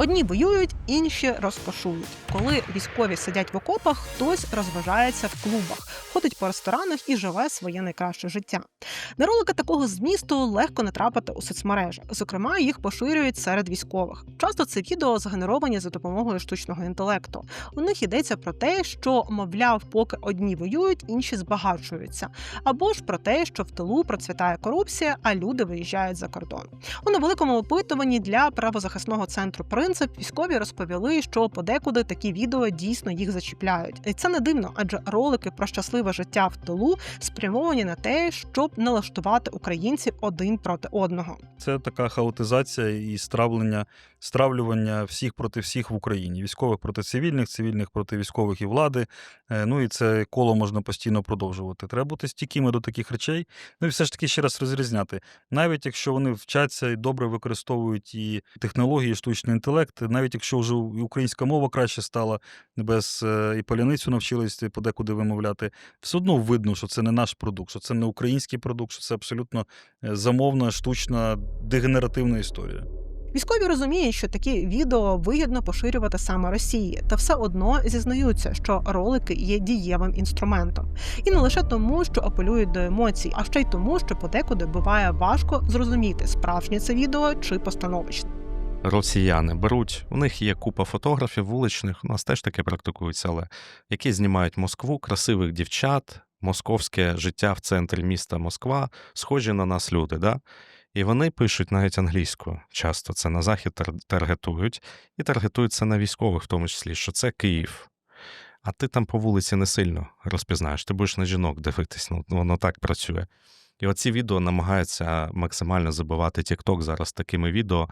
Одні воюють, інші розкошують. Коли військові сидять в окопах, хтось розважається в клубах, ходить по ресторанах і живе своє найкраще життя. На ролики такого змісту легко натрапити у соцмережах. Зокрема, їх поширюють серед військових. Часто це відео згенеровані за допомогою штучного інтелекту. У них йдеться про те, що, мовляв, поки одні воюють, інші збагачуються, або ж про те, що в тилу процвітає корупція, а люди виїжджають за кордон. У невеликому опитуванні для правозахисного центру принцип військові розповіли, що подекуди такі відео дійсно їх зачіпляють. І це не дивно, адже ролики про щасливе життя в тилу спрямовані на те, щоб налаштувати українців один проти одного. Це така хаотизація і стравлення, стравлювання всіх проти всіх в Україні. Військових проти цивільних, цивільних проти військових і влади. Е, Ну і це коло можна постійно продовжувати. Треба бути стійкими до таких речей. Ну і все ж таки ще раз розрізняти. Навіть якщо вони вчаться і добре використовують і технології, і штучний інтелект, навіть якщо вже українська мова краще стала, без е, і поляницю навчились подекуди вимовляти, все одно видно, що це не наш продукт, що це не український продукт, що це абсолютно е, замовна, штучна, дегенеративна історія. Військові розуміють, що такі відео вигідно поширювати саме Росії, та все одно зізнаються, що ролики є дієвим інструментом, і не лише тому, що апелюють до емоцій, а ще й тому, що подекуди буває важко зрозуміти, справжнє це відео чи постановочне. Росіяни беруть, у них є купа фотографів вуличних, у нас теж таке практикується, але які знімають Москву, красивих дівчат, московське життя в центрі міста Москва, схожі на нас люди. Да? І вони пишуть навіть англійською. Часто це на захід таргетують, і таргетують це на військових, в тому числі, що це Київ. А ти там по вулиці не сильно розпізнаєш, ти будеш на жінок дивитись, ну воно так працює. І оці відео намагаються максимально забивати TikTok зараз такими відео,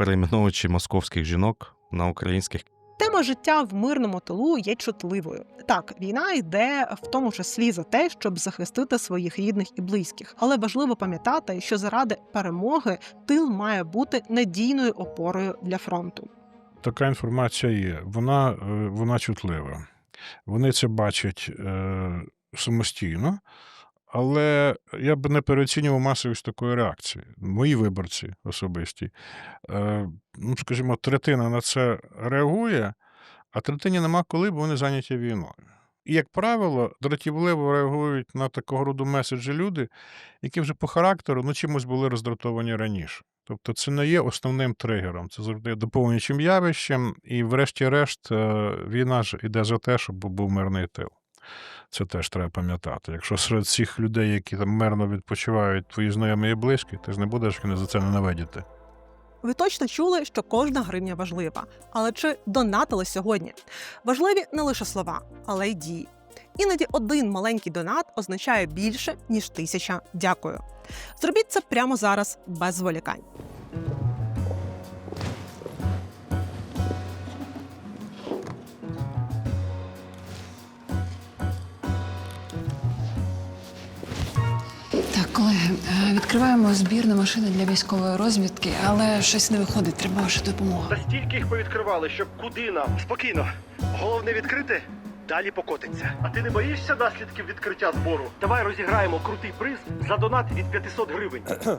перейменовуючи московських жінок на українських. Тема життя в мирному тилу є чутливою. Так, війна йде в тому числі за те, щоб захистити своїх рідних і близьких. Але важливо пам'ятати, що заради перемоги тил має бути надійною опорою для фронту. Така інформація є. Вона, е, вона чутлива. Вони це бачать е, самостійно, але я б не переоцінював масовість такої реакції. Мої виборці особисті. Е, ну, скажімо, третина на це реагує, а третині нема коли, бо вони зайняті війною. І, як правило, дратівливо реагують на такого роду меседжі люди, які вже по характеру ну, чимось були роздратовані раніше. Тобто це не є основним тригером, це завжди доповнюючим явищем, і, врешті-решт, е, війна ж іде за те, щоб був мирний тил. Це теж треба пам'ятати. Якщо серед всіх людей, які там мирно відпочивають, твої знайомі і близькі, ти ж не будеш мене за це ненавидіти. Ви точно чули, що кожна гривня важлива. Але чи донатили сьогодні? Важливі не лише слова, але й дії. Іноді один маленький донат означає більше, ніж тисяча дякую. Зробіть це прямо зараз без зволікань. Колеги, е, відкриваємо збірну машину для військової розвідки, але щось не виходить, треба ваша допомога. Та стільки їх повідкривали, щоб куди нам? Спокійно. Головне відкрити, далі покотиться. А ти не боїшся наслідків відкриття збору? Давай розіграємо крутий приз за донат від 500 гривень.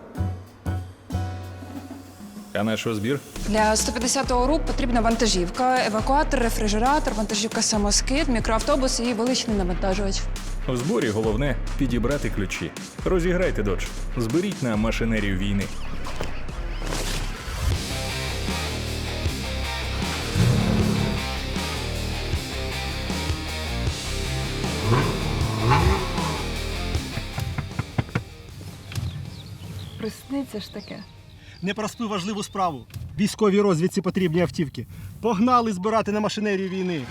А на що збір? Для 150-го РУП потрібна вантажівка, евакуатор, рефрижератор, вантажівка самоскид, мікроавтобус і величний навантажувач. У зборі головне підібрати ключі. Розіграйте додж. Зберіть на машинерію війни. Присниться ж таке. Не проспи важливу справу. Військовій розвідці потрібні автівки. Погнали збирати на машинерію війни.